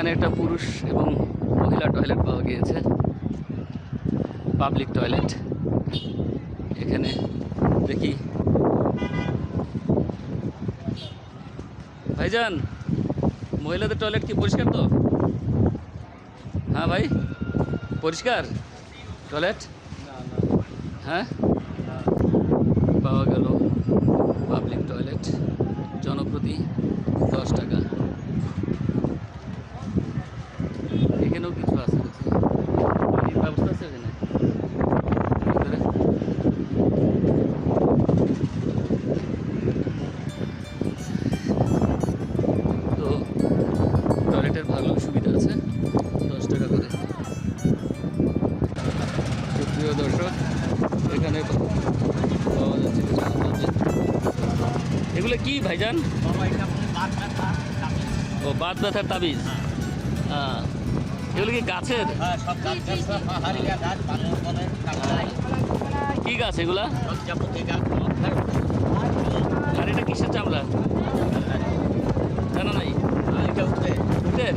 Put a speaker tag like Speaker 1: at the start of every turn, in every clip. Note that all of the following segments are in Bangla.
Speaker 1: এখানে একটা পুরুষ এবং মহিলা টয়লেট পাওয়া গিয়েছে। পাবলিক টয়লেট এখানে দেখি। ভাইজান, মহিলাদের টয়লেট কি পরিষ্কার তো? হ্যাঁ ভাই, পরিষ্কার? টয়লেট হ্যাঁ? পাওয়া গেল পাবলিক টয়লেট জনপ্রতি দশ টাকা। বাদ ব্যথার তাবিজ। হ্যাঁ। এগুলো কি গাছের?
Speaker 2: হ্যাঁ
Speaker 1: কি গাছ এগুলা? আর এটা কিসের চামড়া? জানা নাই।
Speaker 2: উঠে
Speaker 1: উটের।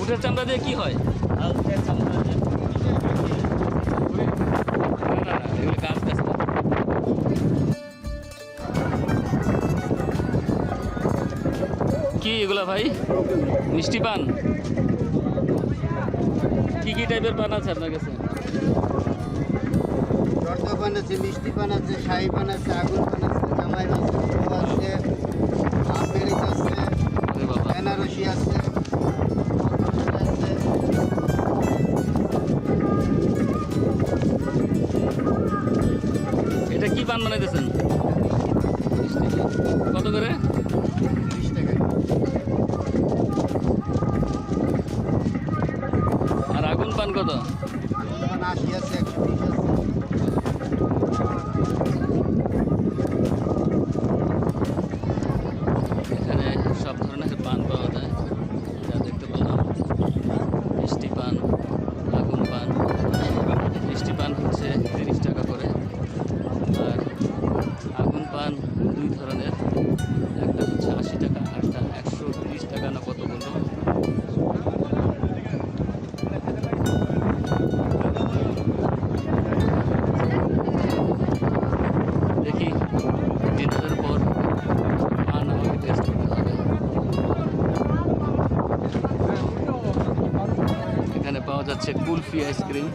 Speaker 1: উটের? চামড়া দিয়ে কি হয়? গাছ গাছ এগুলা ভাই? মিষ্টি পান? কি কি টাইপের পান আছে আপনার কাছে?
Speaker 3: জর্দা পান আছে মিষ্টি পান আছে শাহি পান আছে আগুন পান জামাই বেনারসি আছে আছে
Speaker 1: এটা কি পান বানাইতেছেন? যাচ্ছে কুলফি আইসক্রিম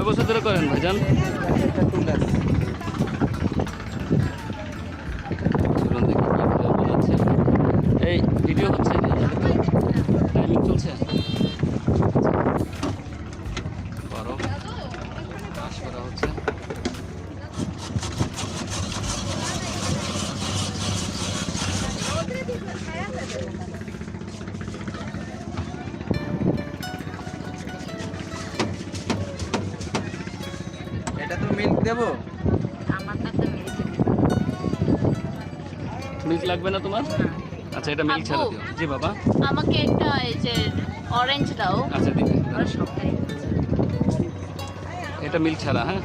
Speaker 1: কয় বছর ধরে করেন ভাইজান?
Speaker 4: দেবো?
Speaker 5: মিল্ক
Speaker 1: লাগবে। না তোমার? আচ্ছা এটা মিল্ক ছাড়া দিও। জি বাবা।
Speaker 5: আমাকে একটা এই যে অরেঞ্জ দাও।
Speaker 1: আচ্ছা
Speaker 5: সবটাই
Speaker 1: এটা মিল্ক ছাড়া হ্যাঁ?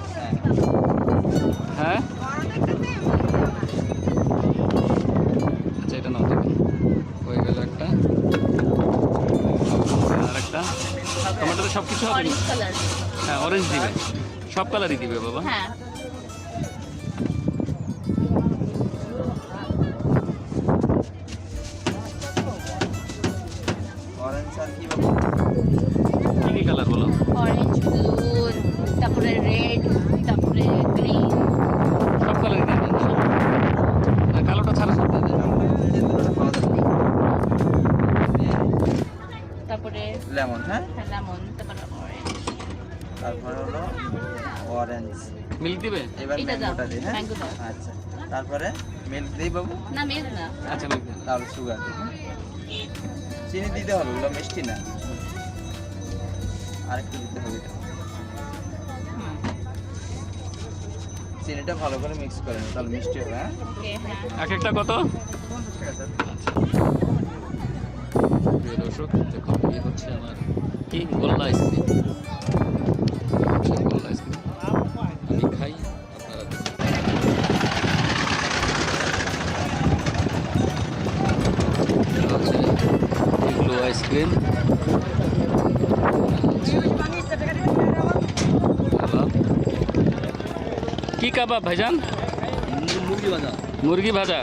Speaker 1: হ্যাঁ? আচ্ছা এটা নাও হয়ে গেল একটা। আর একটা। টমেটোতে সব কিছু হবে হ্যাঁ অরেঞ্জ দিবে। সব কালারই দিবে বাবা।
Speaker 5: হ্যাঁ।
Speaker 1: মিল্ক দিবে?
Speaker 4: এবার ম্যাঙ্গোটা দিই হ্যাঁ? আচ্ছা তারপরে মিল্ক দিই বাবু?
Speaker 5: না মিল্ক না
Speaker 1: আচ্ছা মিল্ক
Speaker 4: তাহলে সুগার দিই? চিনি দিতে হবে ওগুলো মিষ্টি না। আরেকটু দিতে হবে এটা। চিনিটা ভালো করে মিক্স করে নিন তাহলে মিষ্টি হবে হ্যাঁ?
Speaker 5: হ্যাঁ।
Speaker 1: এক একটা কত? প্রিয় দর্শক দেখুন এই হচ্ছে আমার কি গোল্লা আইসক্রিম গোল্লা আইসক্রিম কাবাব ভাইজান
Speaker 2: মুরগি ভাজা
Speaker 1: মুরগি ভাজা।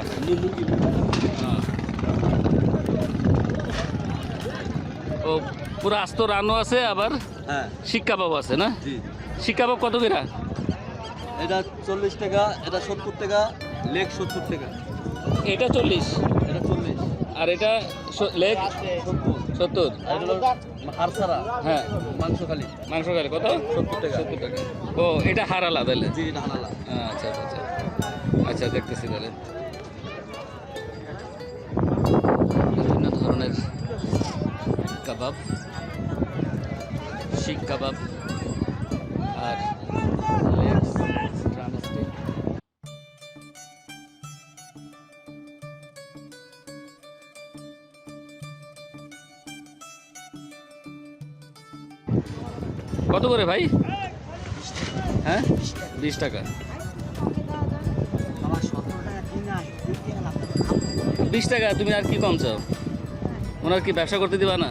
Speaker 1: ও পুরো আস্ত রানও আছে আবার
Speaker 2: হ্যাঁ
Speaker 1: শিক কাবাব আছে না শিক কাবাব কত করে
Speaker 2: এটা চল্লিশ টাকা এটা সত্তর টাকা লেগ সত্তর টাকা
Speaker 1: এটা চল্লিশ
Speaker 2: এটা চল্লিশ
Speaker 1: আর এটা লেগ
Speaker 2: সত্তর
Speaker 1: সত্তর।
Speaker 2: আর হাড়
Speaker 1: হ্যাঁ।
Speaker 2: মাংস খালি
Speaker 1: মাংস খালি কত?
Speaker 2: সত্তর টাকা।
Speaker 1: সত্তর টাকা। ও এটা হার আলাদা তাহলে?
Speaker 2: জি এটা হালালা
Speaker 1: আচ্ছা আচ্ছা আচ্ছা। আচ্ছা দেখতেছি তাহলে। বিভিন্ন ধরনের কাবাব শিখ কাবাব। কত করে ভাই? হ্যাঁ? বিশ টাকা। বিশ টাকা, তুমি আর কি কম চাও? ওনার কি ব্যবসা করতে দিবা না?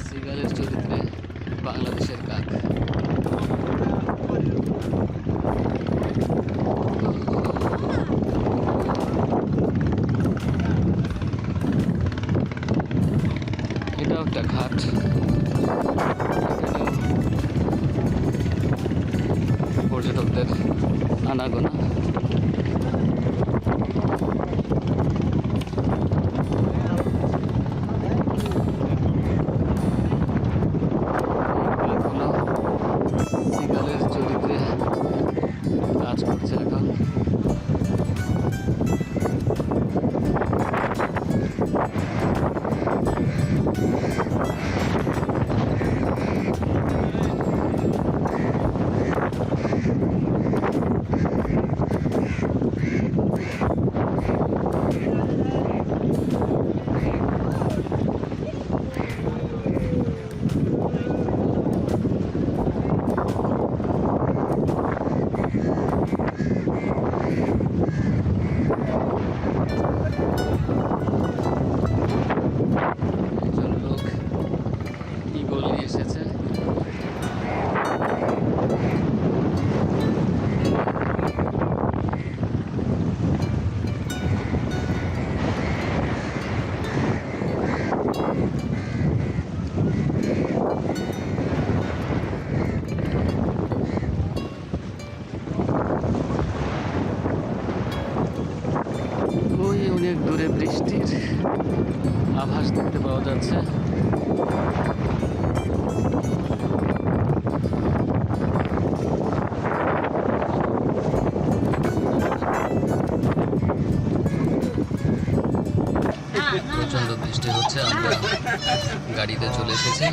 Speaker 1: সিগালের চরিত্রে বাংলাদেশের কাক। বৃষ্টি হচ্ছে আমরা গাড়িতে চলে এসেছি।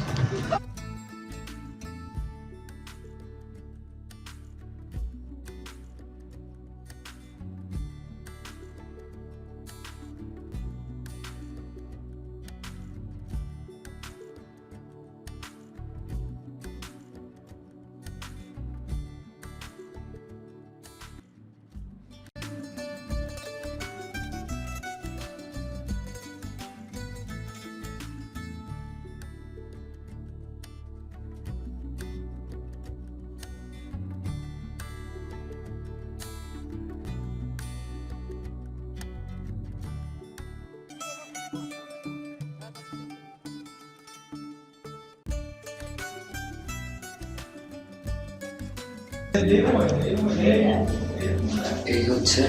Speaker 1: এই হচ্ছে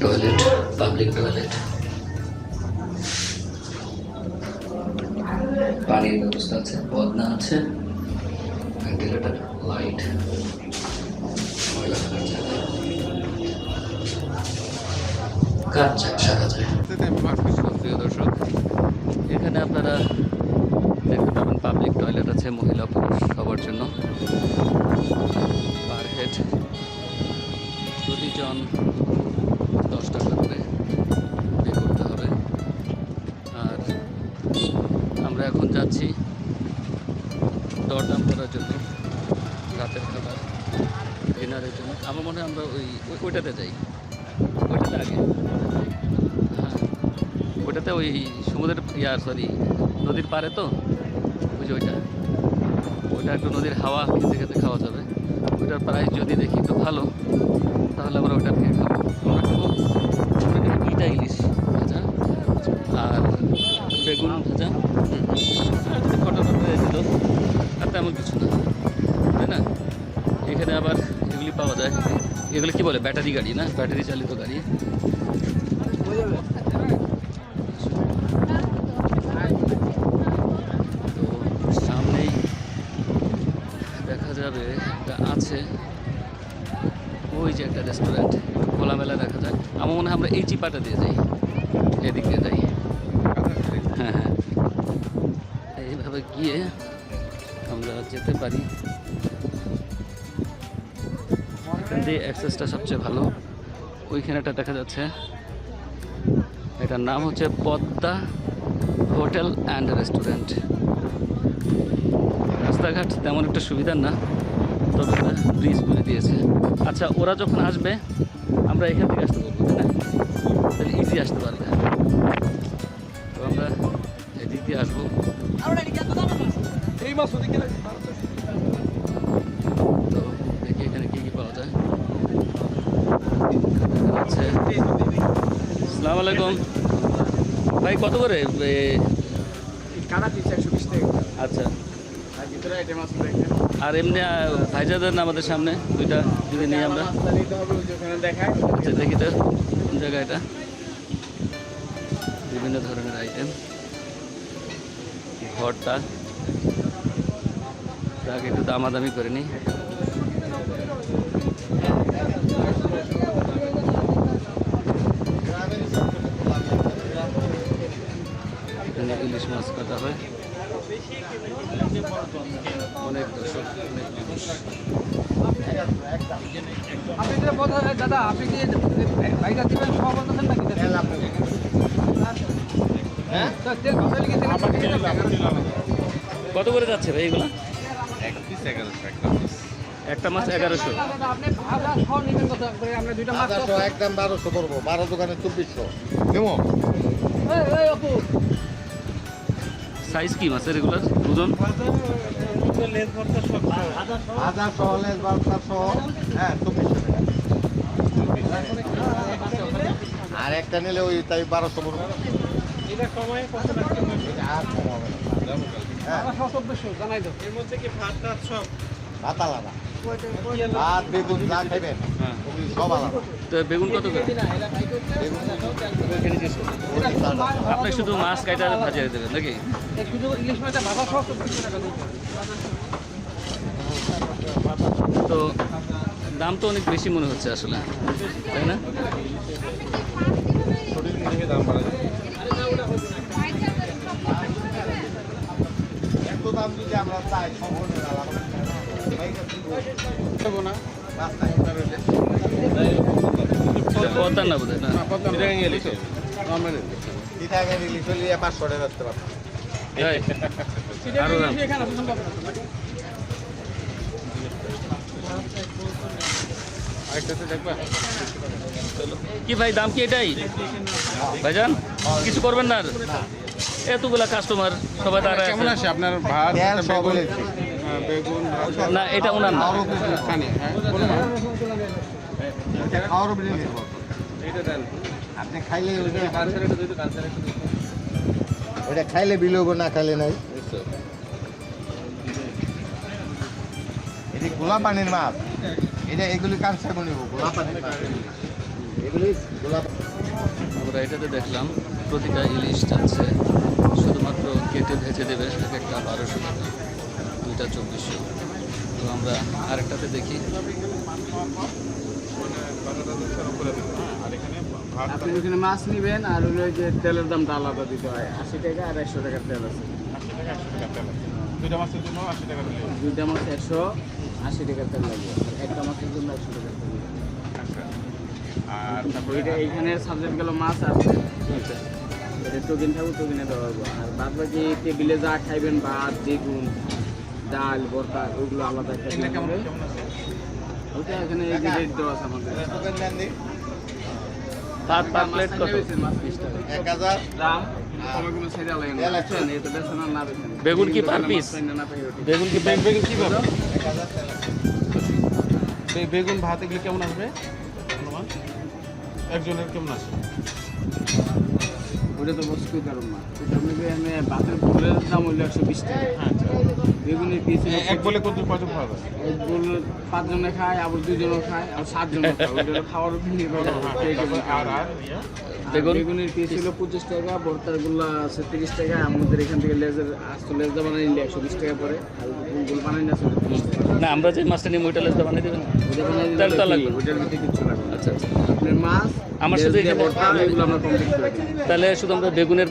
Speaker 1: টয়লেট পাবলিক টয়লেট পানির ব্যবস্থা আছে, বদনা আছে ভেন্টিলেটর লাইট ময়লা কাজ সারা যায় ওইটাতে যাই। ওইটাতে আগে। হ্যাঁ। ওইটাতে ওই সমুদ্রের ইয়ার সরি নদীর পাড়ে তো? যে ওইটা। ওইটা একটু নদীর হাওয়া খেতে খেতে খাওয়া যাবে। ওইটার প্রাইস যদি দেখি একটু ভালো, তাহলে আমরা ওইটা থেকে খাব। আমরা খাব দুইটা ইলিশ ভাজা আর বেগুন ভাজা। আর যদি ফটো দিল আর তেমন কিছু না। তাই না? এখানে আবার এগুলি পাওয়া যায়। এগুলো কি বলে? ব্যাটারি গাড়ি না? ব্যাটারি চালিত গাড়ি। তো সামনেই দেখা যাবে একটা আছে। ওই যে একটা রেস্টুরেন্ট খোলামেলা দেখা যায়। আমার মনে হয় আমরা এই চিপাটা দিয়ে এখান দিয়ে অ্যাক্সেসটা সবচেয়ে ভালো। ওইখানেটা দেখা যাচ্ছে। এটার নাম হচ্ছে পদ্মা হোটেল অ্যান্ড রেস্টুরেন্ট। রাস্তাঘাট তেমন একটা সুবিধার না, তবে ব্রিজ করে দিয়েছে। আচ্ছা ওরা যখন আসবে, আমরা এখান থেকে আসতে পারব তাই না? তাহলে ইজি আসতে পারবে। ভাই কত করে?
Speaker 6: পিস একশো বিশ টাকা
Speaker 1: আচ্ছা। আর এমনি আহ, ভাইজাদের না আমাদের সামনে দুইটা যদি নিই আমরা। আচ্ছা দেখি তো কোন জায়গা এটা? বিভিন্ন ধরনের আইটেম ঘরটা। তাকে একটু দামাদামি করে নিই এখানে ইলিশ মাছ কাটা হয়। অনেক দর্শক অনেক মানুষ।
Speaker 6: আপনি দাদা কি ভাইটা দিবেন নাকি হ্যাঁ
Speaker 1: কত করে যাচ্ছে ভাই এগুলো একটা মাছ এগারোশো।
Speaker 6: মাছ
Speaker 3: একদম বারোশো পড়ব বারো দোকানে চব্বিশশো।
Speaker 6: অপু।
Speaker 1: সাইজ কি মাছের এগুলোর ওজন
Speaker 3: সহ হ্যাঁ আর একটা নিলে ওই তাই বারোশো বেগুন
Speaker 1: হ্যাঁ। কত আপনি শুধু মাছ কাটা ভাজিয়ে দেবেন নাকি?
Speaker 6: দিতে
Speaker 1: তো দাম তো অনেক বেশি মনে হচ্ছে আসলে তাই না?
Speaker 3: পাঁচশো টাকা
Speaker 1: কি ভাই দাম কি এটাই? ভাইজান কিছু করবেন না আর? এতগুলা কাস্টমার সবাই তারা
Speaker 6: কেমন আছে? আপনার ভাত বেগুন
Speaker 3: বলেছি
Speaker 6: হ্যাঁ, বেগুন
Speaker 1: না এটা ওনার না
Speaker 6: হ্যাঁ
Speaker 3: আপনি খাইলে ওইটা খাইলে বিল হব না খাইলে নাই। এটি গোলা পানির মাছ। এটা এগুলি কাঁচা বনিব? গোলা পানির মাছ। এগুলি গোলা
Speaker 1: আমরা এটাতে দেখলাম প্রতিটা ইলিশ যাচ্ছে শুধুমাত্র কেটে ভেজে দেবে এক একটা বারোশো টাকা দুইটা চব্বিশশো। তো আমরা আরেকটাতে দেখি।
Speaker 6: আপনি ওখানে মাছ নেবেন আর হলো ওই যে তেলের দামটা আলাদা দিতে হয় আশি টাকা আর একশো টাকার তেল আছে।
Speaker 7: দুইটা মাছের জন্য আশি টাকা
Speaker 6: দুইটা মাছ একশো আশি টাকার তেল লাগবে। একটা মাছের জন্য একশো টাকার তেল
Speaker 7: আর
Speaker 6: এটা এইখানে সাবজেক্ট গেল মাছ আছে এটা। টোকেন থাকবে টোকেনে দেওয়া হবে আর বাদ বাকি টেবিলে যা খাইবেন ভাত বেগুন ডাল ভর্তা ওগুলো আলাদা একটা দিতে ওটা এখানে এই যে রেট দেওয়া আছে আমাদের।
Speaker 1: ভাত পার প্লেট কত?
Speaker 3: এক হাজার।
Speaker 1: বেগুন কি per
Speaker 6: পিস
Speaker 1: বেগুন কি
Speaker 7: বেগুন কীভাবে বে- বেগুন ভাত এগুলো কেমন আসবে? একজনের কেমন আসবে?
Speaker 6: ওটা তো বস্তু কারণ না। ভাতের ফুলের দাম হইল একশো বিশ টাকা।
Speaker 7: হ্যাঁ আচ্ছা।
Speaker 6: বেগুনের পিস
Speaker 7: এক বলে কত কত খাওয়া
Speaker 6: এক বল পাঁচজনে খায় আবার দুজনে খায় আর সাতজনে খায়। ওটা খাওয়ার উপর নির্ভর করে? বেগুনের পিস হলো পঁচিশ টাকা ভর্তারগুলা আছে তিরিশ টাকা। আমাদের এখান থেকে লেজের আস্ত লেজটা বানাই নিলে একশো বিশ টাকা পরে আর গুল বানাই না
Speaker 1: না আমরা যে মাছটা নিয়ে ওইটা লেসটা বানিয়ে দেবেন?
Speaker 6: ওটা বানাই দিলে। ওটার ভিতরে কিছু লাগবে
Speaker 1: আচ্ছা আচ্ছা।
Speaker 6: আপনার মাছ
Speaker 1: আমার শুধু তাহলে শুধু আমরা বেগুনের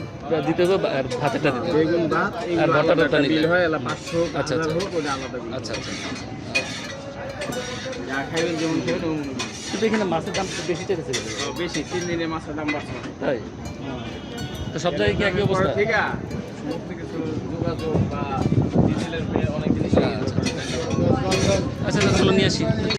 Speaker 1: দিতে হবে আর ভাতেরটা দিতে
Speaker 6: বেগুন ভাত
Speaker 1: আর
Speaker 6: এগুলো
Speaker 1: ভর্তা
Speaker 6: আলাদা
Speaker 1: টর্তা
Speaker 6: একটা
Speaker 1: নিলে?
Speaker 6: বিল হয় এলা পাঁচশো
Speaker 1: আচ্ছা, আচ্ছা। আচ্ছা আচ্ছা
Speaker 6: খাইবেন তেমন
Speaker 1: এখানে মাছের দাম বেশি চেয়েছে
Speaker 6: বেশি তিন দিনে মাছের দাম বাড়ছে।
Speaker 1: তাই? তো সব জায়গায় কি একই অবস্থা?
Speaker 6: ঠিক আছে যোগাযোগ বা ডিজেলের অনেক জিনিস
Speaker 1: আচ্ছা আচ্ছা চলো নিয়ে আসি।